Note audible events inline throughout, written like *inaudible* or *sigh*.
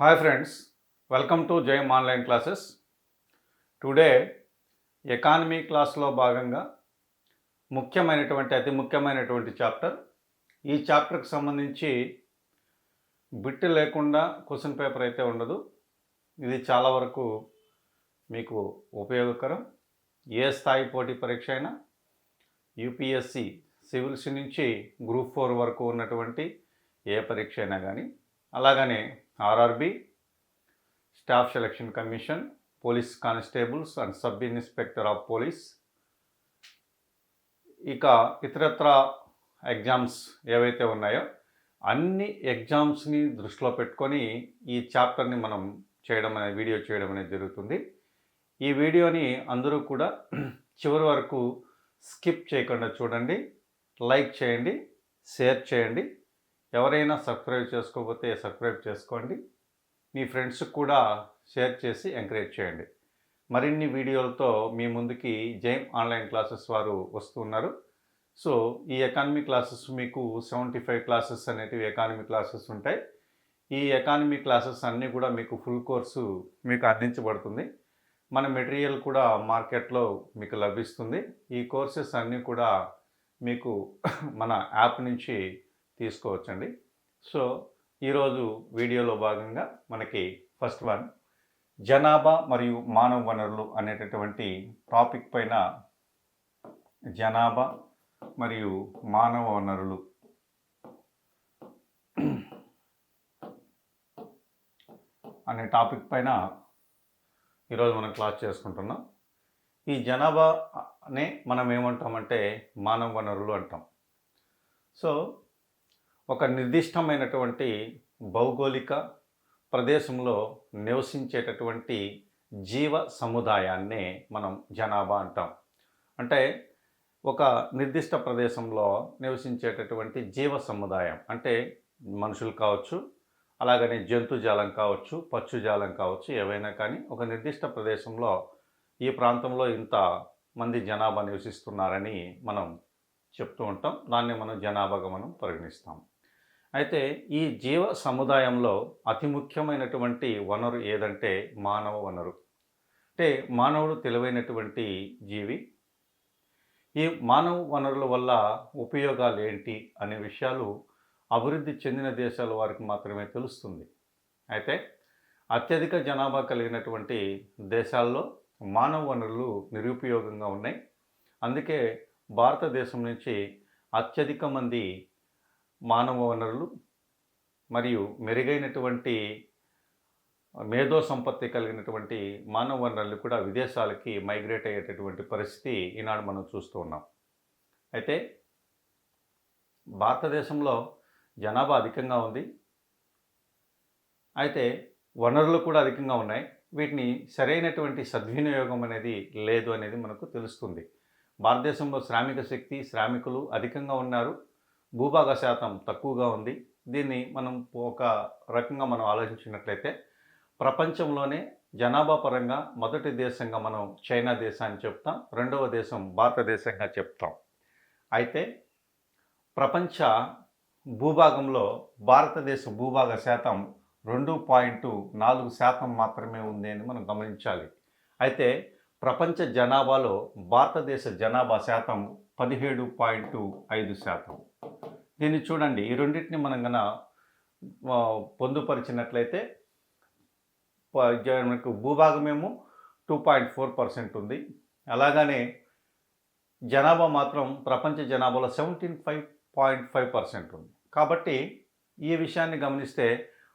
Hi friends welcome to జైమ్ online classes today economy క్లాస్లో భాగంగా ముఖ్యమైనటువంటి అతి ముఖ్యమైనటువంటి చాప్టర్ ఈ చాప్టర్కి సంబంధించి బిట్ లేకుండా క్వశ్చన్ పేపర్ అయితే ఉండదు. ఇది చాలా వరకు మీకు ఉపయోగకరం. ఏ స్థాయి పోటీ పరీక్ష అయినా యూపీఎస్సి సివిల్స్ నుంచి గ్రూప్ ఫోర్ వరకు ఉన్నటువంటి ఏ పరీక్ష అయినా కానీ అలాగనే RRB staff selection commission police constables and sub inspector of police. ఇక ఇతరత్ర ఎగ్జామ్స్ ఏవైతే ఉన్నాయో అన్ని ఎగ్జామ్స్ని దృష్టిలో పెట్టుకొని ఈ చాప్టర్ని మనం చేయడం అనే వీడియో చేయడం అనేది జరుగుతుంది. ఈ వీడియోని అందరూ కూడా చివరి వరకు స్కిప్ చేయకుండా చూడండి లైక్ చేయండి షేర్ చేయండి. ఎవరైనా సబ్స్క్రైబ్ చేసుకోకపోతే సబ్స్క్రైబ్ చేసుకోండి. మీ ఫ్రెండ్స్కి కూడా షేర్ చేసి ఎంకరేజ్ చేయండి. మరిన్ని వీడియోలతో మీ ముందుకి జైమ్ ఆన్లైన్ క్లాసెస్ వారు వస్తున్నారు. సో ఈ ఎకానమీ క్లాసెస్ మీకు సెవెంటీ ఫైవ్ క్లాసెస్ అనేటివి ఎకానమీ క్లాసెస్ ఉంటాయి. ఈ ఎకానమీ క్లాసెస్ అన్నీ కూడా మీకు ఫుల్ కోర్సు మీకు అందించబడుతుంది. మన మెటీరియల్ కూడా మార్కెట్లో మీకు లభిస్తుంది. ఈ కోర్సెస్ అన్నీ కూడా మీకు మన యాప్ నుంచి తీసుకోవచ్చండి. సో ఈరోజు వీడియోలో భాగంగా మనకి ఫస్ట్ వన్ జనాభా మరియు మానవ వనరులు అనేటటువంటి టాపిక్ పైన జనాభా మరియు మానవ వనరులు అనే టాపిక్ పైన ఈరోజు మనం క్లాస్ చేసుకుంటున్నాం. ఈ జనాభానే మనం ఏమంటామంటే మానవ వనరులు అంటాం. సో ఒక నిర్దిష్టమైనటువంటి భౌగోళిక ప్రదేశంలో నివసించేటటువంటి జీవ సముదాయాన్నే మనం జనాభా అంటాం. అంటే ఒక నిర్దిష్ట ప్రదేశంలో నివసించేటటువంటి జీవ సముదాయం అంటే మనుషులు కావచ్చు అలాగనే జంతుజాలం కావచ్చు పచ్చుజాలం కావచ్చు ఏవైనా కానీ ఒక నిర్దిష్ట ప్రదేశంలో ఈ ప్రాంతంలో ఇంత మంది జనాభా నివసిస్తున్నారని మనం చెప్తూ ఉంటాం. దాన్ని మనం జనాభాగా మనం పరిగణిస్తాం. అయితే ఈ జీవ సముదాయంలో అతి ముఖ్యమైనటువంటి వనరు ఏదంటే మానవ వనరు. అంటే మానవుడు తెలివైనటువంటి జీవి. ఈ మానవ వనరుల వల్ల ఉపయోగాలు ఏంటి అనే విషయాలు అభివృద్ధి చెందిన దేశాల వారికి మాత్రమే తెలుస్తుంది. అయితే అత్యధిక జనాభా కలిగినటువంటి దేశాల్లో మానవ వనరులు నిరుపయోగంగా ఉన్నాయి. అందుకే భారతదేశం నుంచి అత్యధిక మంది మానవ వనరులు మరియు మెరుగైనటువంటి మేధో సంపత్తి కలిగినటువంటి మానవ వనరులు కూడా విదేశాలకి మైగ్రేట్ అయ్యేటటువంటి పరిస్థితి ఈనాడు మనం చూస్తూ ఉన్నాం. అయితే భారతదేశంలో జనాభా అధికంగా ఉంది. అయితే వనరులు కూడా అధికంగా ఉన్నాయి. వీటిని సరైనటువంటి సద్వినియోగం అనేది లేదు అనేది మనకు తెలుస్తుంది. భారతదేశంలో శ్రామిక శక్తి శ్రామికులు అధికంగా ఉన్నారు. భూభాగ శాతం తక్కువగా ఉంది. దీన్ని మనం ఒక రకంగా మనం ఆలోచించినట్లయితే ప్రపంచంలోనే జనాభా పరంగా మొదటి దేశంగా మనం చైనా దేశాన్ని చెప్తాం రెండవ దేశం భారతదేశంగా చెప్తాం. అయితే ప్రపంచ భూభాగంలో భారతదేశ భూభాగ శాతం రెండు పాయింట్ నాలుగు శాతం మాత్రమే ఉంది అని మనం గమనించాలి. అయితే ప్రపంచ జనాభాలో భారతదేశ జనాభా శాతం పదిహేడు పాయింట్ ఐదు శాతం. దీన్ని చూడండి. ఈ రెండింటిని మనం కన పొందుపరిచినట్లయితే మనకు భూభాగమేమో టూ పాయింట్ ఫోర్ పర్సెంట్ ఉంది. అలాగనే జనాభా మాత్రం ప్రపంచ జనాభాలో seventeen five point five percent ఉంది. కాబట్టి ఈ విషయాన్ని గమనిస్తే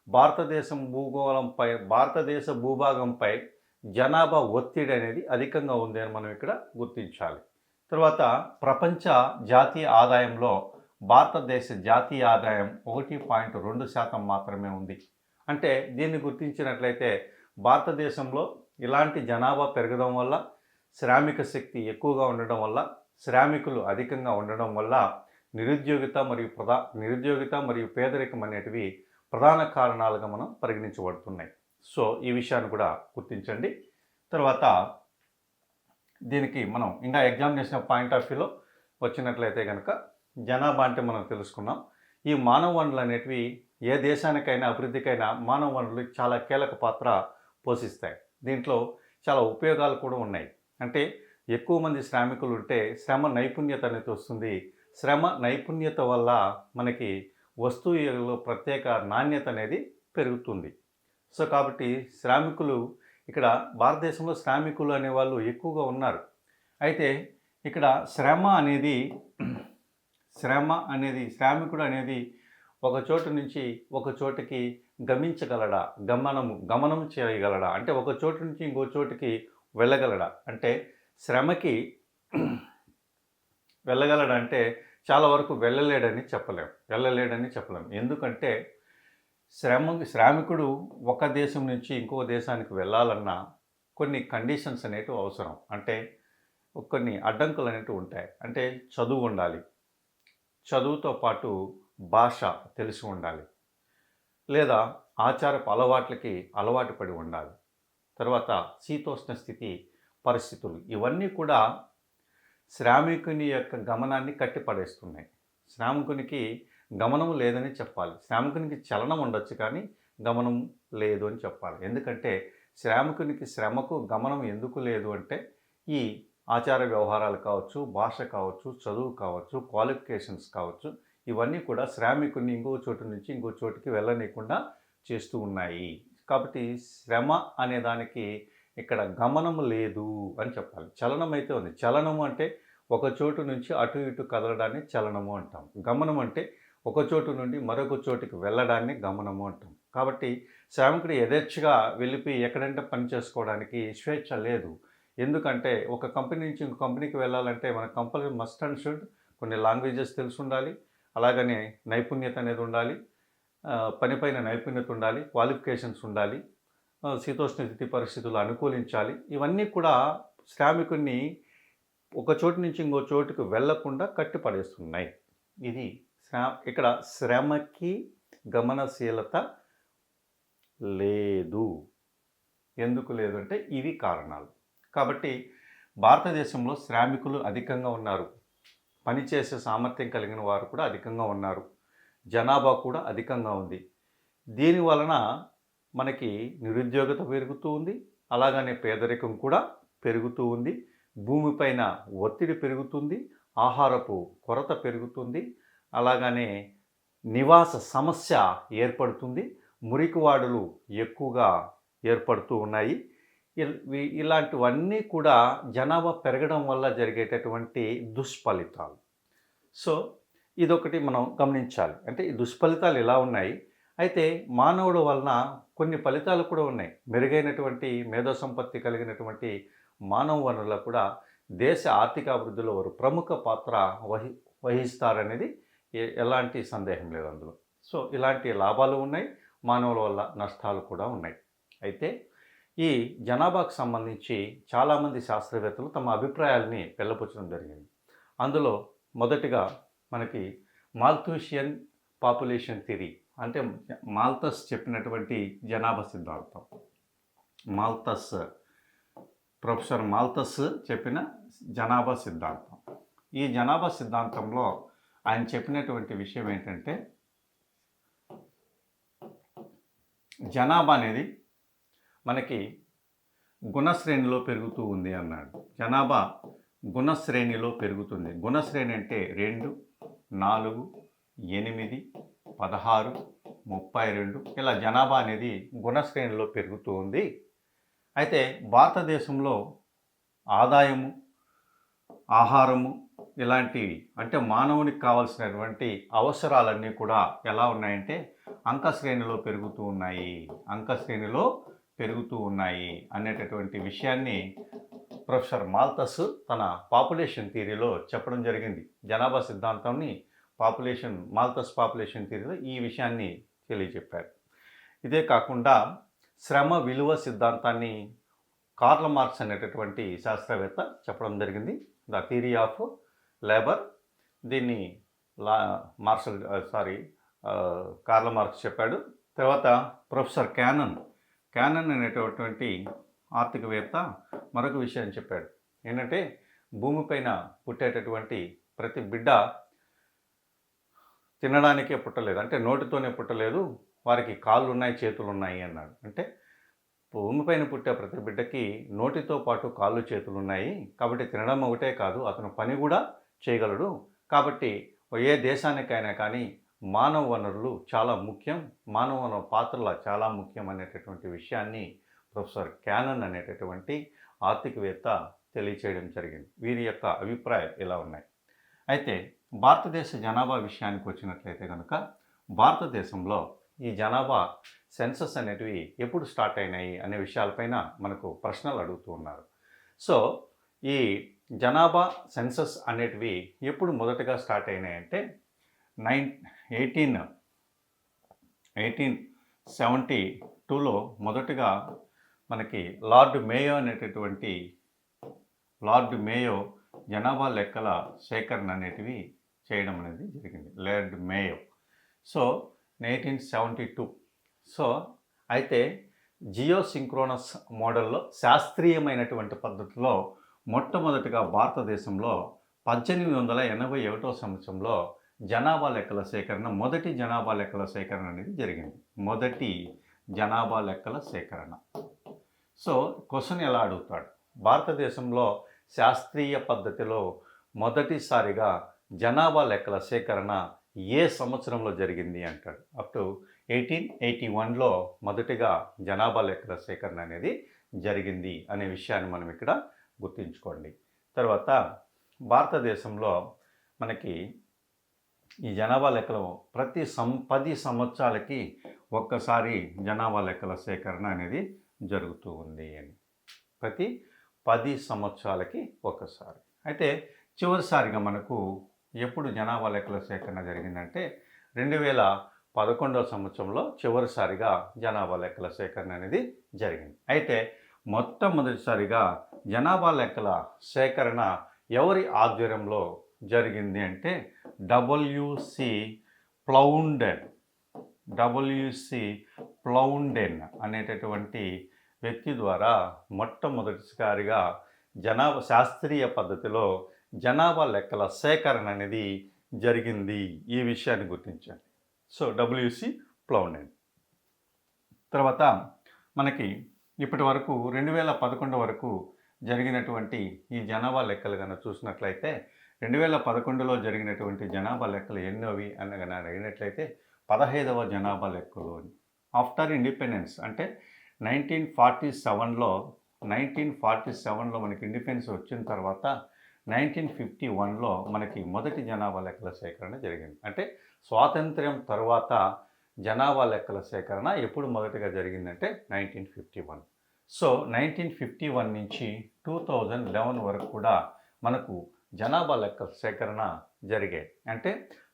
భారతదేశం భూగోళంపై భారతదేశ భూభాగంపై జనాభా ఒత్తిడి అనేది అధికంగా ఉంది అని మనం ఇక్కడ గుర్తించాలి. తర్వాత ప్రపంచ జాతీయ ఆదాయంలో భారతదేశ జాతీయ ఆదాయం ఒకటి పాయింట్ రెండు శాతం మాత్రమే ఉంది. అంటే దీన్ని గుర్తించినట్లయితే భారతదేశంలో ఇలాంటి జనాభా పెరగడం వల్ల శ్రామిక శక్తి ఎక్కువగా ఉండడం వల్ల శ్రామికులు అధికంగా ఉండడం వల్ల నిరుద్యోగిత మరియు ప్రధా నిరుద్యోగిత మరియు పేదరికం అనేటివి ప్రధాన కారణాలుగా మనం పరిగణించబడుతున్నాయి. సో ఈ విషయాన్ని కూడా గుర్తించండి. తర్వాత దీనికి మనం ఇంకా ఎగ్జామినేషన్ పాయింట్ ఆఫ్ వ్యూలో వచ్చినట్లయితే కనుక జనాభా అంటే మనం తెలుసుకున్నాం. ఈ మానవ వనరులు అనేటివి ఏ దేశానికైనా అభివృద్ధికైనా మానవ వనరులు చాలా కీలక పాత్ర పోషిస్తాయి. దీంట్లో చాలా ఉపయోగాలు కూడా ఉన్నాయి. అంటే ఎక్కువ మంది శ్రామికులు ఉంటే శ్రమ నైపుణ్యత అనేది వస్తుంది. శ్రమ నైపుణ్యత వల్ల మనకి వస్తువులలో ప్రత్యేక నాణ్యత అనేది పెరుగుతుంది. సో కాబట్టి శ్రామికులు ఇక్కడ భారతదేశంలో శ్రామికులు అనేవాళ్ళు ఎక్కువగా ఉన్నారు. అయితే ఇక్కడ శ్రమ అనేది శ్రమ అనేది శ్రామికుడు అనేది ఒక చోటు నుంచి ఒక చోటుకి గమించగలడా? గమనము గమనం చేయగలడా? అంటే ఒక చోటు నుంచి ఇంకో చోటుకి వెళ్ళగలడా? అంటే శ్రమకి *clears throat* వెళ్ళగలడా అంటే చాలా వరకు వెళ్ళలేడని చెప్పలేం వెళ్ళలేడని చెప్పలేం. ఎందుకంటే శ్రమ శ్రామికుడు ఒక దేశం నుంచి ఇంకో దేశానికి వెళ్ళాలన్నా కొన్ని కండిషన్స్ అనేటివి అవసరం. అంటే కొన్ని అడ్డంకులు అనేటివి ఉంటాయి. అంటే చదువు ఉండాలి చదువుతో పాటు భాష తెలిసి ఉండాలి. లేదా ఆచారపు అలవాట్లకి అలవాటు పడి ఉండాలి. తర్వాత శీతోష్ణ స్థితి పరిస్థితులు ఇవన్నీ కూడా శ్రామికుని యొక్క గమనాన్ని కట్టిపడేస్తున్నాయి. శ్రామికునికి గమనం లేదని చెప్పాలి. శ్రామికునికి చలనం ఉండొచ్చు కానీ గమనం లేదు అని చెప్పాలి. ఎందుకంటే శ్రామికునికి శ్రమకు గమనం ఎందుకు లేదు అంటే ఈ ఆచార వ్యవహారాలు కావచ్చు భాష కావచ్చు చదువు కావచ్చు క్వాలిఫికేషన్స్ కావచ్చు ఇవన్నీ కూడా శ్రామికుని ఇంకో చోటు నుంచి ఇంకో చోటుకి వెళ్ళనీయకుండా చేస్తూ ఉన్నాయి. కాబట్టి శ్రమ అనే దానికి ఇక్కడ గమనం లేదు అని చెప్పాలి. చలనం అయితే ఉంది. చలనము అంటే ఒక చోటు నుంచి అటు ఇటు కదలడాన్ని చలనము అంటాం. గమనం అంటే ఒక చోటు నుండి మరొక చోటుకి వెళ్ళడాన్ని గమనము అంటాం. కాబట్టి శ్రామికుడు యథేచ్ఛగా వెళ్ళిపోయి ఎక్కడంటే పని చేసుకోవడానికి స్వేచ్ఛ లేదు. ఎందుకంటే ఒక కంపెనీ నుంచి ఇంకో కంపెనీకి వెళ్ళాలంటే మన కంపల్సరీ మస్ట్ అండ్ షుడ్ కొన్ని లాంగ్వేజెస్ తెలిసి ఉండాలి అలాగనే నైపుణ్యత అనేది ఉండాలి పనిపైన నైపుణ్యత ఉండాలి క్వాలిఫికేషన్స్ ఉండాలి శీతోష్ణ స్థితి పరిస్థితులు అనుకూలించాలి. ఇవన్నీ కూడా శ్రామికుడిని ఒక చోటు నుంచి ఇంకో చోటుకు వెళ్ళకుండా కట్టిపడేస్తున్నాయి. ఇది శ్రా ఇక్కడ శ్రమకి గమనశీలత లేదు. ఎందుకు లేదంటే ఇవి కారణాలు. కాబట్టి భారతదేశంలో శ్రామికులు అధికంగా ఉన్నారు. పనిచేసే సామర్థ్యం కలిగిన వారు కూడా అధికంగా ఉన్నారు. జనాభా కూడా అధికంగా ఉంది. దీని వలన మనకి నిరుద్యోగత పెరుగుతూ ఉంది. అలాగనే పేదరికం కూడా పెరుగుతూ ఉంది. భూమిపైన ఒత్తిడి పెరుగుతుంది. ఆహారపు కొరత పెరుగుతుంది. అలాగనే నివాస సమస్య ఏర్పడుతుంది. మురికివాడులు ఎక్కువగా ఏర్పడుతూ ఉన్నాయి. ఇలాంటివన్నీ కూడా జనాభా పెరగడం వల్ల జరిగేటటువంటి దుష్ఫలితాలు. సో ఇదొకటి మనం గమనించాలి. అంటే ఈ దుష్ఫలితాలు ఇలా ఉన్నాయి. అయితే మానవుడు వలన కొన్ని ఫలితాలు కూడా ఉన్నాయి. మెరుగైనటువంటి మేధో సంపత్తి కలిగినటువంటి మానవ వనరుల కూడా దేశ ఆర్థిక అభివృద్ధిలో వారు ప్రముఖ పాత్ర వహి వహిస్తారనేది ఎలాంటి సందేహం లేదు అందులో. సో ఇలాంటి లాభాలు ఉన్నాయి. మానవుల వల్ల నష్టాలు కూడా ఉన్నాయి. అయితే ఈ జనాభాకు సంబంధించి చాలామంది శాస్త్రవేత్తలు తమ అభిప్రాయాలని వెళ్ళపుచ్చడం జరిగింది. అందులో మొదటిగా మనకి మాల్తూషియన్ పాపులేషన్ థిరీ అంటే మాల్తస్ చెప్పినటువంటి జనాభా సిద్ధాంతం. మాల్తస్ ప్రొఫెసర్ మాల్తస్ చెప్పిన జనాభా సిద్ధాంతం. ఈ జనాభా సిద్ధాంతంలో ఆయన చెప్పినటువంటి విషయం ఏంటంటే జనాభా అనేది మనకి గుణశ్రేణిలో పెరుగుతూ ఉంది అన్నాడు. జనాభా గుణశ్రేణిలో పెరుగుతుంది. గుణశ్రేణి అంటే రెండు నాలుగు ఎనిమిది పదహారు ముప్పై రెండు. ఇలా జనాభా అనేది గుణశ్రేణిలో పెరుగుతూ ఉంది. అయితే భారతదేశంలో ఆదాయము ఆహారము ఇలాంటివి అంటే మానవునికి కావాల్సినటువంటి అవసరాలన్నీ కూడా ఎలా ఉన్నాయంటే అంక శ్రేణిలో పెరుగుతూ ఉన్నాయి. అంక శ్రేణిలో పెరుగుతూ ఉన్నాయి అనేటటువంటి విషయాన్ని ప్రొఫెసర్ మాల్తస్ తన పాపులేషన్ థియరీలో చెప్పడం జరిగింది. జనాభా సిద్ధాంతాన్ని పాపులేషన్ మాల్తస్ పాపులేషన్ థియరీలో ఈ విషయాన్ని తెలియజెప్పారు. ఇదే కాకుండా శ్రమ విలువ సిద్ధాంతాన్ని కార్ల మార్క్స్ అనేటటువంటి శాస్త్రవేత్త చెప్పడం జరిగింది. ద థియరీ ఆఫ్ లేబర్ దీన్ని law Marshall sorry Karl Marx చెప్పాడు. తర్వాత ప్రొఫెసర్ క్యానన్ క్యానన్ అనేటటువంటి ఆర్థికవేత్త మరొక విషయం చెప్పాడు. ఏంటంటే భూమిపైన పుట్టేటటువంటి ప్రతి బిడ్డ తినడానికే పుట్టలేదు. అంటే నోటితోనే పుట్టలేదు. వారికి కాళ్ళు ఉన్నాయి చేతులు ఉన్నాయి అన్నాడు. అంటే భూమిపైన పుట్టే ప్రతి బిడ్డకి నోటితో పాటు కాళ్ళు చేతులు ఉన్నాయి కాబట్టి తినడం ఒకటే కాదు అతను పని కూడా చేయగలడు. కాబట్టి ఏ దేశానికైనా కానీ మానవ వనరులు చాలా ముఖ్యం. మానవ వనరు పాత్రల చాలా ముఖ్యం అనేటటువంటి విషయాన్ని ప్రొఫెసర్ క్యానన్ అనేటటువంటి ఆర్థికవేత్త తెలియచేయడం జరిగింది. వీరి యొక్క అభిప్రాయాలు ఇలా ఉన్నాయి. అయితే భారతదేశ జనాభా విషయానికి వచ్చినట్లయితే కనుక భారతదేశంలో ఈ జనాభా సెన్సస్ అనేటివి ఎప్పుడు స్టార్ట్ అయినాయి అనే విషయాలపైన మనకు ప్రశ్నలు అడుగుతూ ఉన్నారు. సో ఈ జనాభా సెన్సస్ అనేటివి ఎప్పుడు మొదటగా స్టార్ట్ అయినాయి అంటే నైన్ ఎయిటీన్ ఎయిటీన్ సెవెంటీ టూలో మొదటగా మనకి లార్డ్ మేయో అనేటటువంటి లార్డ్ మేయో జనాభా లెక్కల సేకరణ అనేటివి చేయడం అనేది జరిగింది. Lord Mayo. So eighteen seventy two. So అయితే జియో సింక్రోనస్ మోడల్లో శాస్త్రీయమైనటువంటి పద్ధతిలో మొట్టమొదటిగా భారతదేశంలో పద్దెనిమిది వందల ఎనభై ఒకటో సంవత్సరంలో జనాభా లెక్కల సేకరణ మొదటి జనాభా లెక్కల సేకరణ అనేది జరిగింది. మొదటి జనాభా లెక్కల సేకరణ. సో క్వశ్చన్ ఎలా అడుగుతాడు? భారతదేశంలో శాస్త్రీయ పద్ధతిలో మొదటిసారిగా జనాభా లెక్కల సేకరణ ఏ సంవత్సరంలో జరిగింది అంటాడు? అప్ టు ఎయిటీన్ ఎయిటీ వన్లో మొదటిగా జనాభా లెక్కల సేకరణ అనేది జరిగింది అనే విషయాన్ని మనం ఇక్కడ గుర్తుంచుకోండి. తర్వాత భారతదేశంలో మనకి ఈ జనాభా లెక్కలు ప్రతి సం పది సంవత్సరాలకి ఒక్కసారి జనాభా లెక్కల సేకరణ అనేది జరుగుతూ ఉంది అని. ప్రతి పది సంవత్సరాలకి ఒకసారి అయితే చివరిసారిగా మనకు ఎప్పుడు జనాభా లెక్కల సేకరణ జరిగిందంటే రెండు వేల పదకొండవ సంవత్సరంలో చివరిసారిగా జనాభా లెక్కల సేకరణ అనేది జరిగింది. అయితే మొట్టమొదటిసారిగా జనాభా లెక్కల సేకరణ ఎవరి ఆధ్వర్యంలో జరిగింది అంటే డబ్ల్యూసి ప్లౌండెన్ డబ్ల్యూసి ప్లౌండెన్ అనేటటువంటి వ్యక్తి ద్వారా మొట్టమొదటిసారిగా జనాభా శాస్త్రీయ పద్ధతిలో జనాభా లెక్కల సేకరణ అనేది జరిగింది. ఈ విషయాన్ని గుర్తించండి. సో డబ్ల్యూసి ప్లౌండెన్. తర్వాత మనకి ఇప్పటి వరకు రెండు వేల పదకొండు వరకు జరిగినటువంటి ఈ జనాభా లెక్కలు కనుక చూసినట్లయితే రెండు వేల పదకొండులో జరిగినటువంటి జనాభా లెక్కలు ఎన్నోవి అనగా అడిగినట్లయితే పదహైదవ జనాభా లెక్కలు ఆఫ్టర్ ఇండిపెండెన్స్ అంటే నైన్టీన్ ఫార్టీ సెవెన్లో నైన్టీన్ ఫార్టీ సెవెన్లో మనకి ఇండిపెండెన్స్ వచ్చిన తర్వాత నైన్టీన్ ఫిఫ్టీ వన్లో మనకి మొదటి జనాభా లెక్కల సేకరణ జరిగింది. అంటే స్వాతంత్ర్యం తర్వాత జనాభా లెక్కల సేకరణ ఎప్పుడు మొదటగా జరిగిందంటే nineteen fifty one. So nineteen fifty one నుంచి టూ థౌజండ్ లెవెన్ వరకు కూడా మనకు జనాభా లెక్కల సేకరణ జరిగాయి అంటే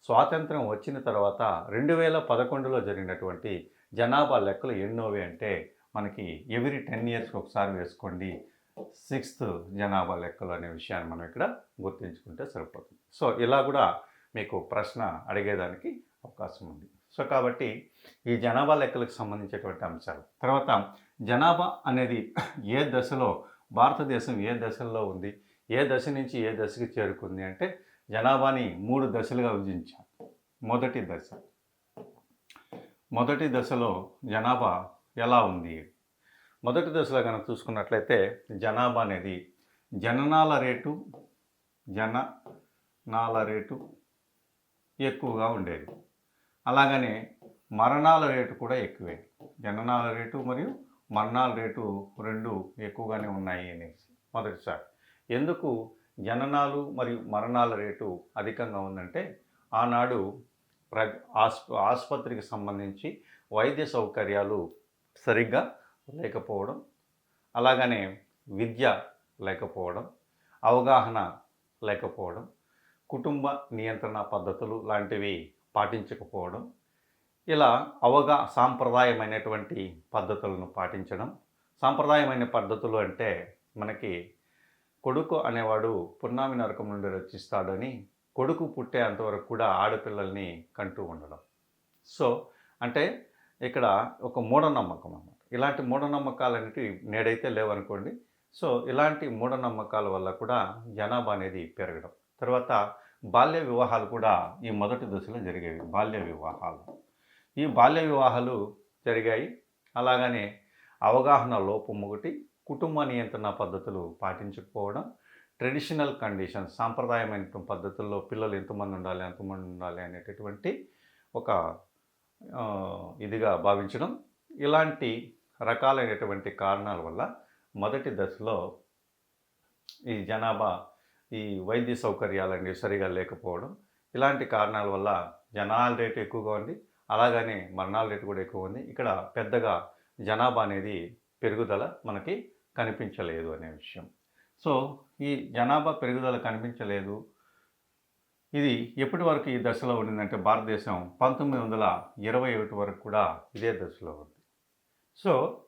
స్వాతంత్రం వచ్చిన తర్వాత రెండు వేల పదకొండులో జరిగినటువంటి జనాభా లెక్కలు ఎన్నోవి అంటే మనకి ఎవ్రీ టెన్ ఇయర్స్కి ఒకసారి వేసుకోండి సిక్స్త్ జనాభా లెక్కలు అనే విషయాన్ని మనం ఇక్కడ గుర్తుంచుకుంటే సరిపోతుంది. సో ఇలా కూడా మీకు ప్రశ్న అడిగేదానికి అవకాశం ఉంది. సో కాబట్టి ఈ జనాభా లెక్కలకు సంబంధించేటువంటి అంశాలు. తర్వాత జనాభా అనేది ఏ దశలో భారతదేశం ఏ దశల్లో ఉంది? ఏ దశ నుంచి ఏ దశకి చేరుకుంది అంటే జనాభాని మూడు దశలుగా విభజించాం మొదటి దశ. మొదటి దశలో జనాభా ఎలా ఉంది? మొదటి దశలో కనుక చూసుకున్నట్లయితే జనాభా అనేది జననాల రేటు జననాల రేటు ఎక్కువగా ఉండేది. అలాగనే మరణాల రేటు కూడా ఎక్కువే. జననాల రేటు మరియు మరణాల రేటు రెండు ఎక్కువగానే ఉన్నాయి అనేసి మొదటిసారి. ఎందుకు జననాలు మరియు మరణాల రేటు అధికంగా ఉందంటే ఆనాడు ప్ర ఆస్ప ఆసుపత్రికి సంబంధించి వైద్య సౌకర్యాలు సరిగ్గా లేకపోవడం అలాగనే విద్య లేకపోవడం అవగాహన లేకపోవడం కుటుంబ నియంత్రణ పద్ధతులు లాంటివి పాటించకపోవడం ఇలా అవగా సాంప్రదాయమైనటువంటి పద్ధతులను పాటించడం సాంప్రదాయమైన పద్ధతులు అంటే మనకి కొడుకు అనేవాడు పున్నామి నరకం నుండి రచిస్తాడని కొడుకు పుట్టే అంతవరకు కూడా ఆడపిల్లల్ని కంటూ ఉండడం. సో అంటే ఇక్కడ ఒక మూఢనమ్మకం అన్నమాట. ఇలాంటి మూఢనమ్మకాలు అనేవి నేడైతే లేవనుకోండి. సో ఇలాంటి మూఢనమ్మకాల వల్ల కూడా జనాభా అనేది పెరగడం. తర్వాత బాల్య వివాహాలు కూడా ఈ మొదటి దశలో జరిగేవి. బాల్య వివాహాలు. ఈ బాల్య వివాహాలు జరిగాయి. అలాగనే అవగాహన లోపం ఒకటి కుటుంబ నియంత్రణ పద్ధతులు పాటించకపోవడం ట్రెడిషనల్ కండిషన్స్ సాంప్రదాయమైన పద్ధతుల్లో పిల్లలు ఎంతమంది ఉండాలి ఎంతమంది ఉండాలి అనేటటువంటి ఒక ఇదిగా భావించడం. ఇలాంటి రకాలైనటువంటి కారణాల వల్ల మొదటి దశలో ఈ జనాభా ఈ వైద్య సౌకర్యాలు అనేవి సరిగా లేకపోవడం ఇలాంటి కారణాల వల్ల జనాల రేటు ఎక్కువగా ఉంది. అలాగనే మరణాల రేటు కూడా ఎక్కువ ఉంది. ఇక్కడ పెద్దగా జనాభా అనేది పెరుగుదల మనకి కనిపించలేదు అనే విషయం. సో ఈ జనాభా పెరుగుదల కనిపించలేదు. ఇది ఎప్పటి వరకు ఈ దశలో ఉండిందంటే భారతదేశం పంతొమ్మిది వందల ఇరవై ఒకటి వరకు కూడా ఇదే దశలో ఉంది. సో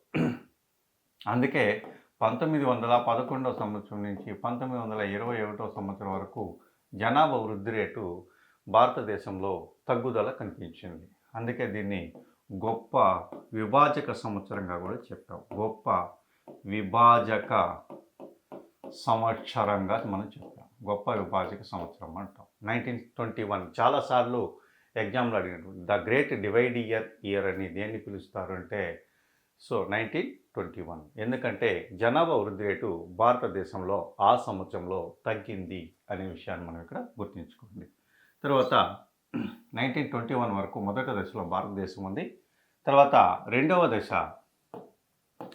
అందుకే పంతొమ్మిది వందల పదకొండవ సంవత్సరం నుంచి పంతొమ్మిది వందల ఇరవై ఒకటో సంవత్సరం వరకు జనాభా వృద్ధి రేటు భారతదేశంలో తగ్గుదల కనిపించింది. అందుకే దీన్ని గొప్ప విభాజక సంవత్సరంగా కూడా చెప్పాం. గొప్ప విభాజక సంవత్సరంగా మనం చెప్పాం. గొప్ప విభాజక సంవత్సరం అంటాం. నైన్టీన్ ట్వంటీ వన్ చాలాసార్లు ఎగ్జామ్లో అడిగినటువంటి the great divide year year అని దేన్ని పిలుస్తారు అంటే సో నైన్టీన్ ట్వంటీ వన్. ఎందుకంటే జనాభా వృద్ధి రేటు భారతదేశంలో ఆ సంవత్సరంలో తగ్గింది అనే విషయాన్ని మనం ఇక్కడ గుర్తుంచుకోండి. తర్వాత నైన్టీన్ ట్వంటీ వన్ వరకు మొదటి దశలో భారతదేశం ఉంది. తర్వాత రెండవ దశ.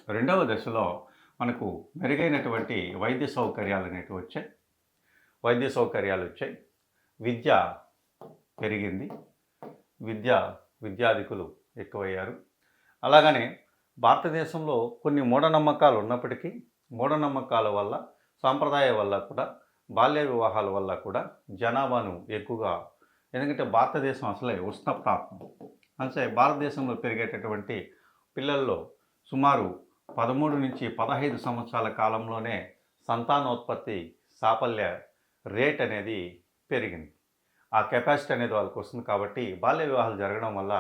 రెండవ దశలో మనకు మెరుగైనటువంటి వైద్య సౌకర్యాలు అనేటివి వచ్చాయి. వైద్య సౌకర్యాలు వచ్చాయి. విద్య పెరిగింది. విద్య విద్యాధికులు ఎక్కువయ్యారు. అలాగనే భారతదేశంలో కొన్ని మూఢనమ్మకాలు ఉన్నప్పటికీ మూఢనమ్మకాల వల్ల సాంప్రదాయ వల్ల కూడా బాల్య వివాహాల వల్ల కూడా జనాభాను ఎక్కువగా ఎందుకంటే భారతదేశం అసలే ఉష్ణ ప్రాంతం. అంటే భారతదేశంలో పెరిగేటటువంటి పిల్లల్లో సుమారు పదమూడు నుంచి పదహైదు సంవత్సరాల కాలంలోనే సంతానోత్పత్తి సాఫల్య రేట్ అనేది పెరిగింది. ఆ కెపాసిటీ అనేది వాళ్ళకి వస్తుంది కాబట్టి బాల్య వివాహాలు జరగడం వల్ల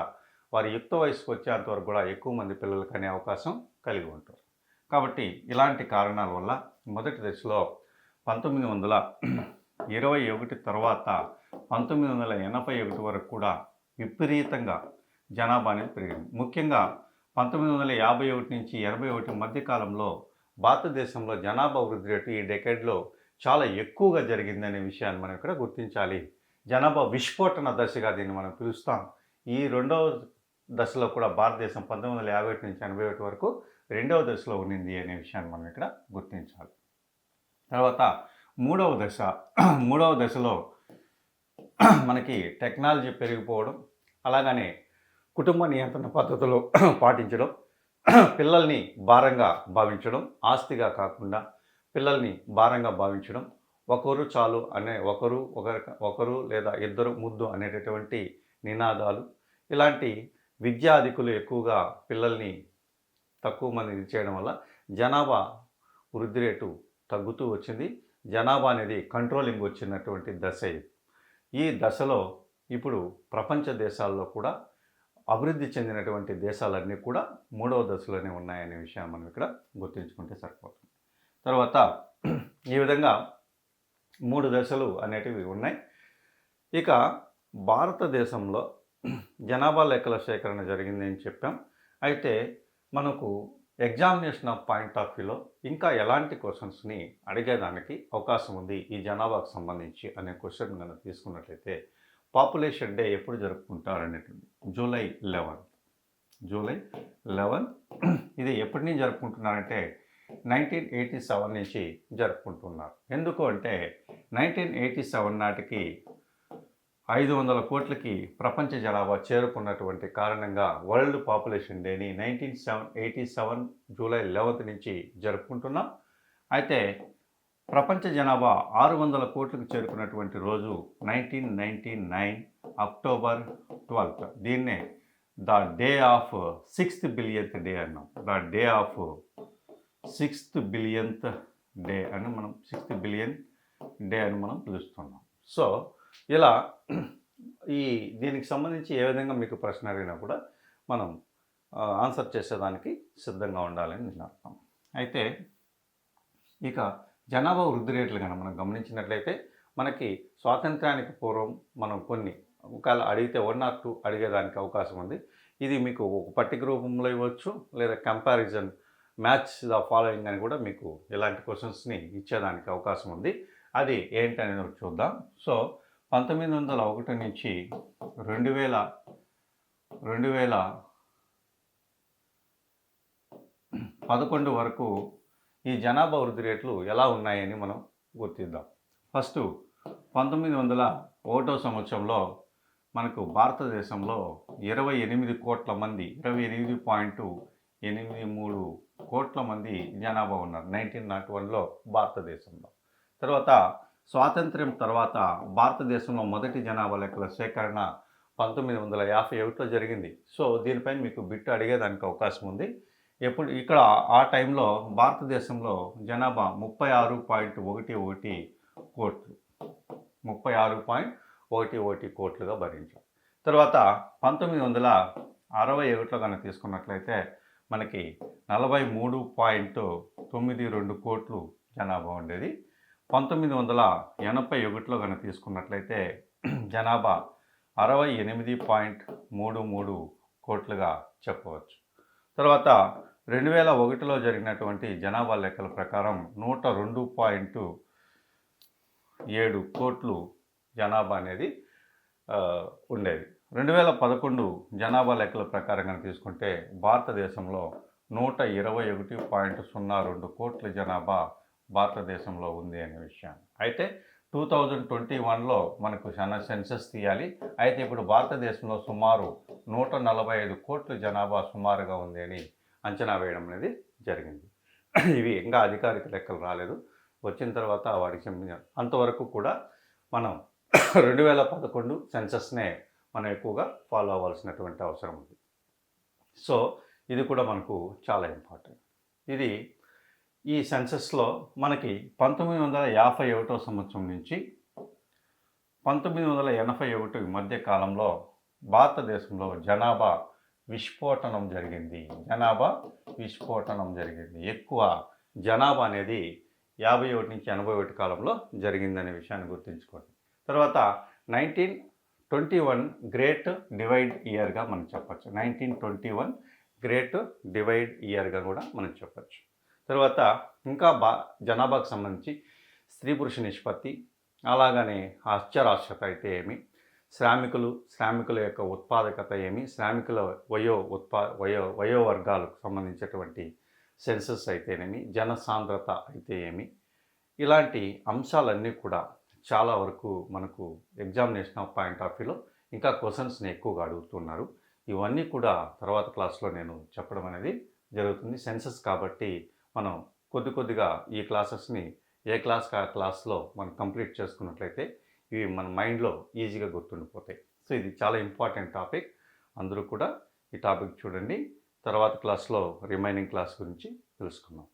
వారి యుక్త వయసుకు వచ్చేంత వరకు కూడా ఎక్కువ మంది పిల్లలు కనే అవకాశం కలిగి ఉంటారు. కాబట్టి ఇలాంటి కారణాల వల్ల మొదటి దశలో పంతొమ్మిది వందల ఇరవై ఒకటి తర్వాత పంతొమ్మిది వందల ఎనభై ఒకటి వరకు కూడా విపరీతంగా జనాభా అనేది పెరిగింది. ముఖ్యంగా పంతొమ్మిది వందల యాభై ఒకటి నుంచి ఎనభై ఒకటి మధ్యకాలంలో భారతదేశంలో జనాభా వృద్ధి రేటు ఈ డెకేడ్లో చాలా ఎక్కువగా జరిగిందనే విషయాన్ని మనం ఇక్కడ గుర్తించాలి. జనాభా విస్ఫోటన దశగా దీన్ని మనం పిలుస్తాం. ఈ రెండవ దశలో కూడా భారతదేశం పంతొమ్మిది వందల యాభై ఒకటి నుంచి ఎనభై ఒకటి వరకు రెండవ దశలో ఉండింది అనే విషయాన్ని మనం ఇక్కడ గుర్తించాలి. తర్వాత మూడవ దశ మూడవ దశలో మనకి టెక్నాలజీ పెరిగిపోవడం అలాగనే కుటుంబ నియంత్రణ పద్ధతులు *clears throat* పాటించడం *clears throat* పిల్లల్ని భారంగా భావించడం ఆస్తిగా కాకుండా పిల్లల్ని భారంగా భావించడం ఒకరు చాలు అనే ఒకరు ఒకరి ఒకరు లేదా ఇద్దరు ముద్దు అనేటటువంటి నినాదాలు. ఇలాంటి విద్యాధికులు ఎక్కువగా పిల్లల్ని తక్కువ మంది ఇది చేయడం వల్ల జనాభా వృద్ధి రేటు తగ్గుతూ వచ్చింది. జనాభా అనేది కంట్రోలింగ్ వచ్చినటువంటి దశ ఇది. ఈ దశలో ఇప్పుడు ప్రపంచ దేశాల్లో కూడా అభివృద్ధి చెందినటువంటి దేశాలన్నీ కూడా మూడవ దశలోనే ఉన్నాయనే విషయం మనం ఇక్కడ గుర్తుంచుకుంటే సరిపోతుంది. తర్వాత ఈ విధంగా మూడు దశలు అనేటివి ఉన్నాయి. ఇక భారతదేశంలో జనాభా లెక్కల సేకరణ జరిగింది అని చెప్పాం. అయితే మనకు ఎగ్జామినేషన్ ఆఫ్ పాయింట్ ఆఫ్ వ్యూలో ఇంకా ఎలాంటి క్వశ్చన్స్ని అడిగేదానికి అవకాశం ఉంది ఈ జనాభాకు సంబంధించి అనే క్వశ్చన్ కనుక తీసుకున్నట్లయితే పాపులేషన్ డే ఎప్పుడు జరుపుకుంటారు అనేటువంటి జూలై లెవెన్. July eleven. ఇది ఎప్పటి నుంచి జరుపుకుంటున్నారంటే నైన్టీన్ ఎయిటీ సెవెన్ నుంచి జరుపుకుంటున్నారు. ఎందుకు అంటే నైన్టీన్ ఎయిటీ సెవెన్ నాటికి ఐదు వందల కోట్లకి ప్రపంచ జనాభా చేరుకున్నటువంటి కారణంగా వరల్డ్ పాపులేషన్ డేని nineteen seven eighty seven July eleventh నుంచి జరుపుకుంటున్నాం. అయితే ప్రపంచ జనాభా ఆరు వందల కోట్లకు చేరుకున్నటువంటి రోజు nineteen ninety nine October twelfth. దీన్నే the day of sixth billionth day అన్నాం. The day of sixth billionth day అని మనం సిక్స్త్ బిలియన్ డే అని మనం పిలుస్తున్నాం. సో ఇలా ఈ దీనికి సంబంధించి ఏ విధంగా మీకు ప్రశ్న అడిగినా కూడా మనం ఆన్సర్ చేసేదానికి సిద్ధంగా ఉండాలని నేను అర్థం అయితే ఇక జనాభా వృద్ధి రేట్లు కనుక మనం గమనించినట్లయితే మనకి స్వాతంత్రానికి పూర్వం మనం కొన్ని ఒకవేళ అడిగితే వన్ ఆర్ టూ అడిగేదానికి అవకాశం ఉంది. ఇది మీకు ఒక పట్టిక రూపంలో ఇవ్వచ్చు లేదా కంపారిజన్ మ్యాచ్ ద ఫాలోయింగ్ అని కూడా మీకు ఇలాంటి క్వశ్చన్స్ని ఇచ్చేదానికి అవకాశం ఉంది. అది ఏంటనేది చూద్దాం. సో పంతొమ్మిది వందల ఒకటి నుంచి రెండు వేల రెండు వేల పదకొండు వరకు ఈ జనాభా వృద్ధి రేట్లు ఎలా ఉన్నాయని మనం గుర్తిద్దాం. ఫస్ట్ పంతొమ్మిది వందల ఒకటో సంవత్సరంలో మనకు భారతదేశంలో ఇరవై ఎనిమిది కోట్ల మంది ఇరవై ఎనిమిది పాయింట్ ఎనిమిది మూడు కోట్ల మంది జనాభా ఉన్నారు నైన్టీన్ నాట్ వన్లో భారతదేశంలో. తర్వాత స్వాతంత్ర్యం తర్వాత భారతదేశంలో మొదటి జనాభా లెక్కల సేకరణ పంతొమ్మిది వందల యాభై ఒకటిలో జరిగింది. సో దీనిపైన మీకు బిట్టు అడిగేదానికి అవకాశం ఉంది. ఎప్పుడు ఇక్కడ ఆ టైంలో భారతదేశంలో జనాభా ముప్పై ఆరు పాయింట్ ఒకటి ఒకటి కోట్లు. ముప్పై ఆరు పాయింట్ ఒకటి ఒకటి కోట్లుగా భరించారు తర్వాత పంతొమ్మిది వందల అరవై ఒకటిలో కనుక తీసుకున్నట్లయితే మనకి నలభై మూడు పాయింట్ తొమ్మిది రెండు కోట్లు జనాభా ఉండేది. పంతొమ్మిది వందల ఎనభై ఒకటిలో కనుక తీసుకున్నట్లయితే జనాభా అరవై ఎనిమిది పాయింట్ మూడు మూడు కోట్లుగా చెప్పవచ్చు. తర్వాత రెండు వేల ఒకటిలో జరిగినటువంటి జనాభా లెక్కల ప్రకారం నూట రెండు పాయింట్ ఏడు కోట్లు జనాభా అనేది ఉండేది. రెండు వేల పదకొండు జనాభా లెక్కల ప్రకారం కనుక తీసుకుంటే భారతదేశంలో నూట ఇరవై ఒకటి పాయింట్ సున్నా రెండు కోట్ల జనాభా భారతదేశంలో ఉంది అనే విషయం. అయితే టూ థౌజండ్ ట్వంటీ వన్లో మనకు చాలా తీయాలి. అయితే ఇప్పుడు భారతదేశంలో సుమారు నూట నలభై ఐదు కోట్ల జనాభా సుమారుగా ఉంది అని అంచనా వేయడం అనేది జరిగింది. ఇవి ఇంకా అధికారిక లెక్కలు రాలేదు. వచ్చిన తర్వాత వాటికి సంబంధించిన అంతవరకు కూడా మనం రెండు వేల పదకొండు సెన్సస్నే మనం ఎక్కువగా ఫాలో అవ్వాల్సినటువంటి అవసరం ఉంది. సో ఇది కూడా మనకు చాలా ఇంపార్టెంట్. ఇది ఈ సెన్సస్లో మనకి పంతొమ్మిది వందల యాభై ఒకటో సంవత్సరం నుంచి పంతొమ్మిది వందల ఎనభై ఒకటి మధ్య కాలంలో భారతదేశంలో జనాభా విస్ఫోటనం జరిగింది. జనాభా విస్ఫోటనం జరిగింది. ఎక్కువ జనాభా అనేది యాభై ఒకటి నుంచి ఎనభై ఒకటి కాలంలో జరిగిందనే విషయాన్ని గుర్తుంచుకోండి. తర్వాత nineteen twenty one great divide ఇయర్గా మనం చెప్పచ్చు. Nineteen twenty one great divide ఇయర్గా కూడా మనం చెప్పచ్చు. తర్వాత ఇంకా బా జనాభాకు సంబంధించి స్త్రీ పురుష నిష్పత్తి అలాగనే అక్షరాస్యత అయితే ఏమి శ్రామికులు శ్రామికుల యొక్క ఉత్పాదకత ఏమి? శ్రామికుల వయో ఉత్పా వయో వయో వర్గాలకు సంబంధించినటువంటి సెన్సస్ అయితేనేమి? జనసాంద్రత అయితే ఏమి? ఇలాంటి అంశాలన్నీ కూడా చాలా వరకు మనకు ఎగ్జామినేషన్ ఆఫ్ పాయింట్ ఆఫ్ వ్యూలో ఇంకా క్వశ్చన్స్ని ఎక్కువగా అడుగుతున్నారు. ఇవన్నీ కూడా తర్వాత క్లాస్లో నేను చెప్పడం అనేది జరుగుతుంది. సెన్సస్ కాబట్టి మనం కొద్ది కొద్దిగా ఈ క్లాసెస్ని ఏ క్లాస్ ఆ క్లాస్లో మనం కంప్లీట్ చేసుకున్నట్లయితే ఇవి మన మైండ్లో ఈజీగా గుర్తుండిపోతాయి. సో ఇది చాలా ఇంపార్టెంట్ టాపిక్. అందరూ కూడా ఈ టాపిక్ చూడండి. తర్వాత క్లాస్లో రిమైనింగ్ క్లాస్ గురించి తెలుసుకుందాం.